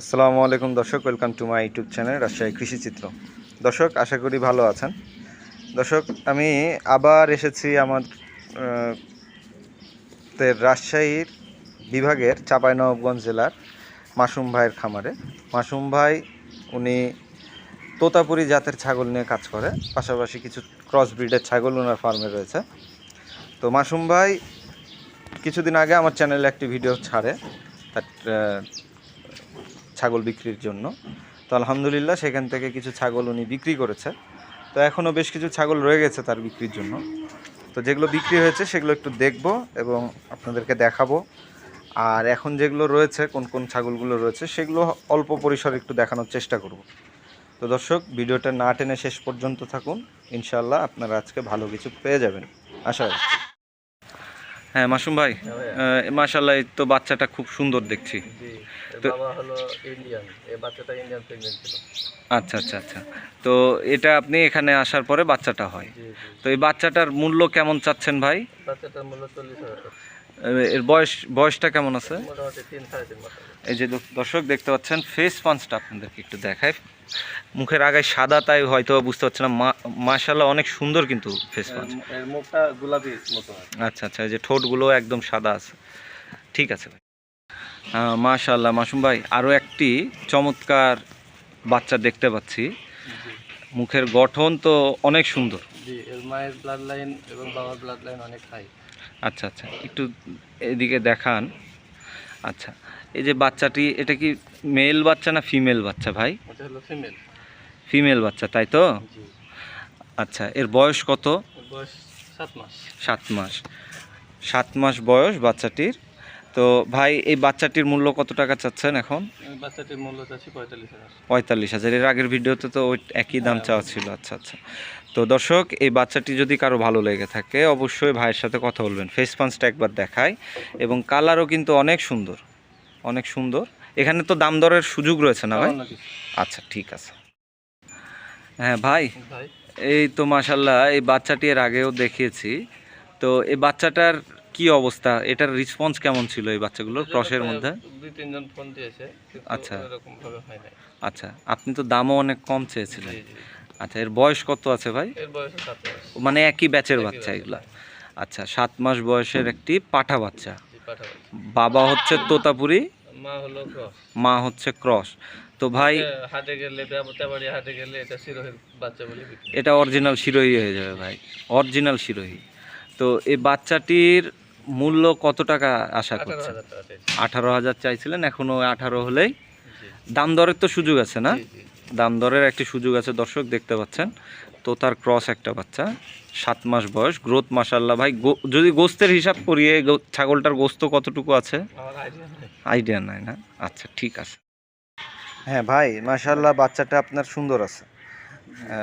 আসসালামু আলাইকুম দর্শক, welcome to my YouTube channel Rajshahi Krishi Chitra. দর্শক, আশা করি ভালো আছেন। দর্শক, আমি আবার এসেছি আমার রাজশাহীর বিভাগের চাঁপাইনবাবগঞ্জ জেলার মাসুম ভাইয়ের খামারে। মাসুম ভাই, উনি তোতাপুরি জাতের ছাগল নিয়ে কাজ করে, পাশাপাশি কিছু ক্রস ব্রিডের ছাগল ওনার ফার্মে রয়েছে। তো মাসুম ভাই, কিছুদিন আগে আমার চ্যানেলে একটি ভিডিও ছাড়ে, তার ছাগল বিক্রির জন্য। তো আলহামদুলিল্লাহ সেখান থেকে কিছু ছাগল উনি বিক্রি করেছে। তো এখনও বেশ কিছু ছাগল রয়ে গেছে তার বিক্রির জন্য। তো যেগুলো বিক্রি হয়েছে সেগুলো একটু দেখব এবং আপনাদেরকে দেখাবো। আর এখন যেগুলো রয়েছে, কোন কোন ছাগলগুলো রয়েছে, সেগুলো অল্প পরিসরে একটু দেখানোর চেষ্টা করব। তো দর্শক, ভিডিওটা না টেনে শেষ পর্যন্ত থাকুন। ইনশাল্লাহ আপনারা আজকে ভালো কিছু পেয়ে যাবেন। আশা রাখছি। হ্যাঁ মাসুম ভাই মাশাল্লাহ এই তো বাচ্চাটা খুব সুন্দর দেখছি। তো- হলো ইন্ডিয়ান এই বাচ্চাটা ইন্ডিয়ান আচ্ছা আচ্ছা আচ্ছা। তো এটা আপনি এখানে আসার পরে বাচ্চাটা হয়। তো এই বাচ্চাটার মূল্য কেমন চাচ্ছেন ভাই? বাচ্চাটার মূল্য চল্লিশ হাজার এর বয়স বয়সটা কেমন আছে। এই যে দর্শক দেখতে পাচ্ছেন ফেস পাঞ্চটা আপনাদেরকে একটু দেখায় মুখের আগায় সাদা তাই হয়তো বুঝতে পারছেন না। মাশাল্লাহ অনেক সুন্দর কিন্তু ফেস পাঞ্চ মুখটা গোলাপি আচ্ছা আচ্ছা এই যে ঠোঁটগুলো একদম সাদা আছে। ঠিক আছে ভাই। মাশাল্লাহ মাসুম ভাই আরও একটি চমৎকার বাচ্চা দেখতে পাচ্ছি। মুখের গঠন তো অনেক সুন্দর। জি এর মায়ের ব্লাড লাইন এবং বাবার ব্লাড লাইন অনেক হাই আচ্ছা আচ্ছা একটু এদিকে দেখান। আচ্ছা এই যে বাচ্চাটি এটা কি মেল বাচ্চা না ফিমেল বাচ্চা ভাই? হলো ফিমেল ফিমেল বাচ্চা তাই তো? আচ্ছা এর বয়স কত? বয়স সাত মাস। সাত মাস। সাত মাস বয়স বাচ্চাটির। তো ভাই এই বাচ্চাটির মূল্য কত টাকা চাচ্ছেন এখন? বাচ্চাটির মূল্য চাচ্ছি পঁয়তাল্লিশ হাজার। পঁয়তাল্লিশ হাজার। এর আগের ভিডিওতে তো ওই একই দাম চাওয়া ছিল। আচ্ছা আচ্ছা। তো দর্শক এই বাচ্চাটি যদি কারও ভালো লেগে থাকে অবশ্যই ভাইয়ের সাথে কথা বলবেন। ফেস পাঞ্চটা একবার দেখায় এবং কালারও কিন্তু অনেক সুন্দর। অনেক সুন্দর। এখানে তো দাম দরের সুযোগ রয়েছে না ভাই? আচ্ছা ঠিক আছে। হ্যাঁ ভাই। এই তো মাশাল্লাহ এই বাচ্চাটি এর আগেও দেখিয়েছি। তো এই বাচ্চাটার কি অবস্থা? এটার রেসপন্স কেমন ছিল এই বাচ্চাগুলোর ক্রসের মধ্যে? দুই তিনজন ফোন দিয়েছে আচ্ছা। এরকম ভাবে হয় নাই। আচ্ছা আপনি তো দামও অনেক কম চেয়েছিলেন। আচ্ছা এর বয়স কত আছে ভাই? এর বয়স সাত মাস। মানে একই ব্যাচের বাচ্চা এগুলা? আচ্ছা সাত মাস বয়সের একটি পাঠা বাচ্চা। বাবা হচ্ছে তোতাপুরি মা হলো ক্রস। মা হচ্ছে ক্রস। তো ভাই হাটে গেলে হাটে গেলে এটা শিরোহের বাচ্চা বলে এটা অরিজিনাল শিরোহী হয়ে যাবে ভাই। অরিজিনাল শিরোহী। তো এই বাচ্চাটির মূল্য কত টাকা আশা করছেন? আঠারো হাজার চাইছিলেন এখনও আঠারো হলেই দাম দরের তো সুযোগ আছে না। দাম দরের একটি সুযোগ আছে দর্শক দেখতে পাচ্ছেন। তো তার ক্রস একটা বাচ্চা সাত মাস বয়স গ্রোথ মাসাল্লাহ ভাই গো- যদি গোস্তের হিসাব করিয়ে গো- ছাগলটার গোস্ত কতটুকু আছে? আইডিয়া নেই। নাই না? আচ্ছা ঠিক আছে। হ্যাঁ ভাই মাশাল্লাহ বাচ্চাটা আপনার সুন্দর আছে।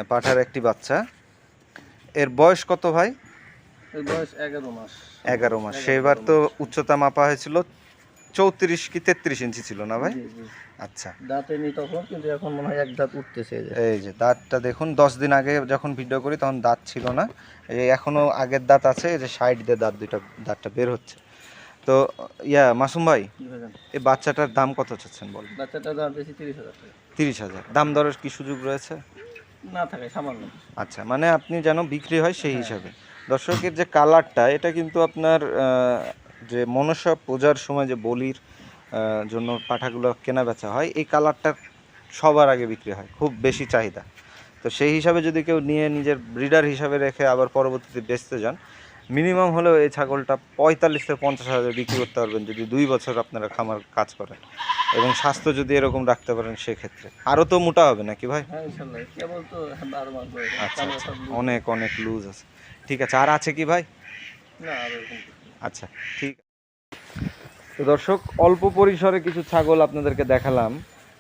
পাঠার একটি বাচ্চা। এর বয়স কত ভাই? এগারো মাস। সেবার তো উচ্চতা মাপা হয়েছিল চৌত্রিশ কি তেত্রিশ ইঞ্চি ছিল না ভাই। আচ্ছা। দাঁতে তখন কিন্তু এখন মনে হয় এক দাঁত উঠতেছে এই যে। দাঁতটা দেখুন দশ দিন আগে যখন ভিডিও করি তখন দাঁত ছিল না। এই এখনও আগের দাঁত আছে এই যে সাইড দিয়ে দাঁত দুইটা দাঁতটা বের হচ্ছে। তো ইয়া মাসুম ভাই এই বাচ্চাটার দাম কত চাচ্ছেন বল বাচ্চাটার দাম বেশি তিরিশ হাজার তিরিশ হাজার। দাম দরের কি সুযোগ রয়েছে? না থাকে সামান্য। আচ্ছা মানে আপনি যেন বিক্রি হয় সেই হিসাবে। দর্শকের যে কালারটা এটা কিন্তু আপনার যে মনসা পূজার সময় যে বলির জন্য পাঠাগুলো কেনা বেচা হয় এই কালারটা সবার আগে বিক্রি হয় খুব বেশি চাহিদা। তো সেই হিসাবে যদি কেউ নিয়ে নিজের ব্রিডার হিসাবে রেখে আবার পরবর্তীতে বেচতে যান মিনিমাম হলেও এই ছাগলটা পঁয়তাল্লিশ থেকে পঞ্চাশ হাজার বিক্রি করতে পারবেন যদি দুই বছর আপনারা খামার কাজ করেন এবং স্বাস্থ্য যদি এরকম রাখতে পারেন সেক্ষেত্রে। আরও তো মোটা হবে নাকি ভাই? হ্যাঁ আচ্ছা আচ্ছা। অনেক অনেক লুজ আছে। ঠিক আছে আর আছে কি ভাই। আচ্ছা ঠিক। তো দর্শক অল্প পরিসরে কিছু ছাগল আপনাদেরকে দেখালাম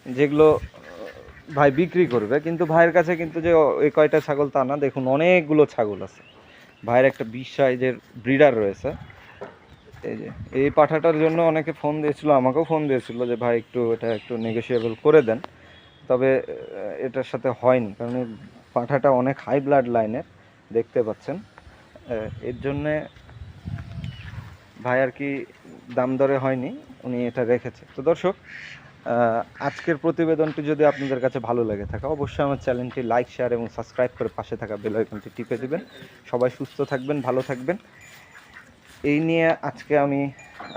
যেগুলো ভাই বিক্রি করবে কিন্তু ভাইয়ের কাছে কিন্তু যে এই কয়টা ছাগল তা না দেখুন অনেকগুলো ছাগল আছে। ভাইয়ের একটা বিশ সাইজের ব্রিডার রয়েছে। এই যে এই পাঠাটার জন্য অনেকে ফোন দিয়েছিল আমাকেও ফোন দিয়েছিল যে ভাই একটু এটা একটু নেগোসিয়েবল করে দেন। তবে এটার সাথে হয়নি কারণ পাঠাটা অনেক হাই ব্লাড লাইনের দেখতে পাচ্ছেন। এর জন্যে ভাই আর কি দাম দরে হয়নি, উনি এটা রেখেছে। তো দর্শক আজকের প্রতিবেদনটি যদি আপনাদের কাছে ভালো লেগে থাকে, অবশ্যই আমার চ্যানেলটি লাইক, শেয়ার এবং সাবস্ক্রাইব করে পাশে থাকা বেল আইকনটি টিপে দিবেন। সবাই সুস্থ থাকবেন, ভালো থাকবেন। এই নিয়ে আজকে আমি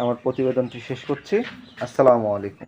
আমার প্রতিবেদনটি শেষ করছি। আসসালামু আলাইকুম।